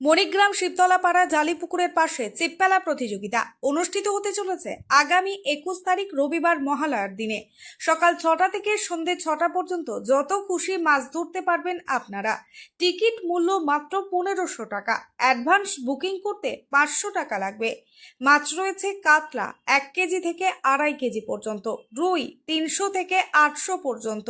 মণিগ্রাম শিবতলাপাড়া জালিপুকুরের পাশে চিপপেলা প্রতিযোগিতা অনুষ্ঠিত হতে চলেছে আগামী একুশ তারিখ রবিবার মহালয়ার দিনে। সকাল ছটা থেকে সন্ধে ছটা পর্যন্ত যত খুশি মাছ ধরতে পারবেন আপনারা। টিকিট মূল্য মাত্র পনেরোশো টাকা। অ্যাডভান্স বুকিং করতে পাঁচশো টাকা লাগবে। মাছ রয়েছে কাতলা এক কেজি থেকে আড়াই কেজি পর্যন্ত, রুই তিনশো থেকে আটশো পর্যন্ত,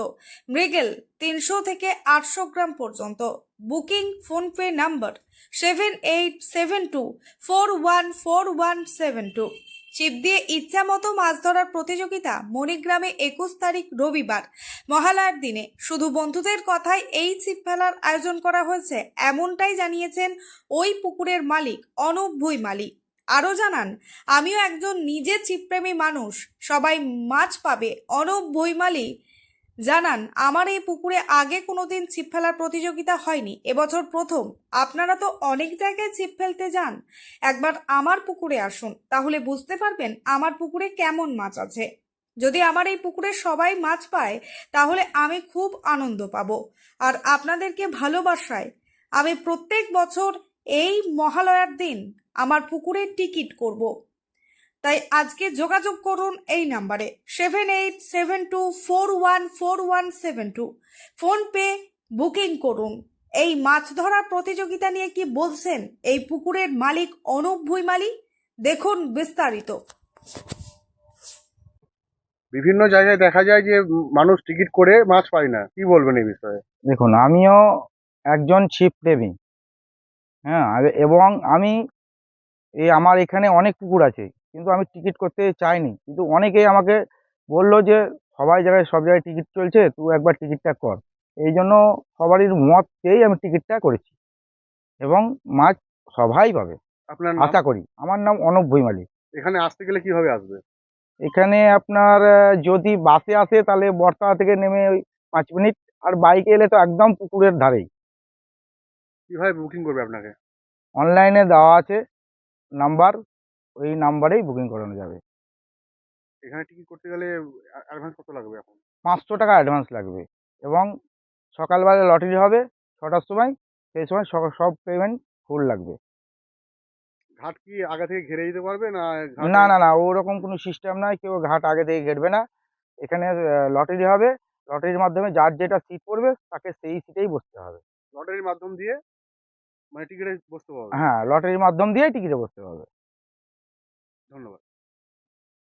মৃগেল তিনশো থেকে আটশো গ্রাম পর্যন্ত। Booking PhonePe number seven eight seven two four one four one seven two. ছিপ দিয়ে ইচ্ছা মতো মাছ ধরার প্রতিযোগিতা মণিগ্রামে একুশ তারিখ রবিবার, মহালয়ার দিনে। শুধু বন্ধুদের কথায় এই ছিপ ফেলার আয়োজন করা হয়েছে, এমনটাই জানিয়েছেন ওই পুকুরের মালিক অনুপ ভুইমালি। আরও জানান, আমিও একজন নিজে ছিপপ্রেমী মানুষ, সবাই মাছ পাবে। অনুপ ভুইমালি জানান, আমার এই পুকুরে আগে কোনোদিন ছিপ ফেলার প্রতিযোগিতা হয়নি। এবছর প্রথম। আপনারা তো অনেক জায়গায় ছিপ ফেলতে যান। একবার আমার পুকুরে আসুন, তাহলে বুঝতে পারবেন আমার পুকুরে কেমন মাছ আছে। যদি আমার এই পুকুরে সবাই মাছ পায়, তাহলে আমি খুব আনন্দ পাবো। আর আপনাদেরকে ভালোবাসায়, আমি প্রত্যেক বছর এই মহালয়ার দিন আমার পুকুরে টিকিট করব। তাই আজকে যোগাযোগ করুন এই নাম্বারে seven eight seven two four one four one seven two PhonePe booking করুন। এই মাছ ধরার প্রতিযোগিতা নিয়ে কি বলছেন এই পুকুরের মালিক অনুপ ভুইমালি? দেখুন বিস্তারিত। বিভিন্ন জায়গায় দেখা যায় যে মানুষ টিকিট করে মাছ পায় না। কি বলবেন এই বিষয়ে? দেখুন আমিও একজন ছিপ প্রেমী। হ্যাঁ এবং আমি এই আমার এখানে অনেক পুকুর আছে। কিন্তু আমি টিকিট করতে চাইনি। কিন্তু অনেকেই আমাকে বলল যে সবাই জায়গায় সব জায়গায় টিকিট চলছে তুই একবার টিকিটটা কর। এই জন্য সবারই মত চেয়েই আমি টিকিটটা করেছি। এবং মাছ সবাই পাবে। আপনার আশা করি। আমার নাম অনুপ ভুইমালি এখানে আসতে গেলে কীভাবে আসবে? এখানে আপনার যদি বাসে আসে তাহলে বর্তলা থেকে নেমে ওই পাঁচ মিনিট। আর বাইকে এলে তো একদম পুকুরের ধারেই। কীভাবে বুকিং করবে আপনাকে? অনলাইনে দেওয়া আছে। নাম্বার ওই নাম্বারেই বুকিং করানো যাবে। এখানে টিকিট করতে গেলে অ্যাডভান্স কত লাগবে এখন? পাঁচশো টাকা অ্যাডভান্স লাগবে এবং সকালবেলা লটারি হবে ছটার সময় সেই সময় সব- পেমেন্ট ফুল লাগবে। ঘাট কি আগে থেকে ঘিরে দিতে পারবে না না না না ওরকম কোনো সিস্টেম নাই কেউ ঘাট আগে থেকে ঘেরবে না। এখানে লটারি হবে লটারির মাধ্যমে যার যেটা সিট পড়বে তাকে সেই সিটেই বসতে হবে। লটারির মাধ্যম দিয়ে মানে টিকিটে বসতে পারবে হ্যাঁ লটারির মাধ্যম দিয়েই টিকিটে বসতে হবে। ধন্যবাদ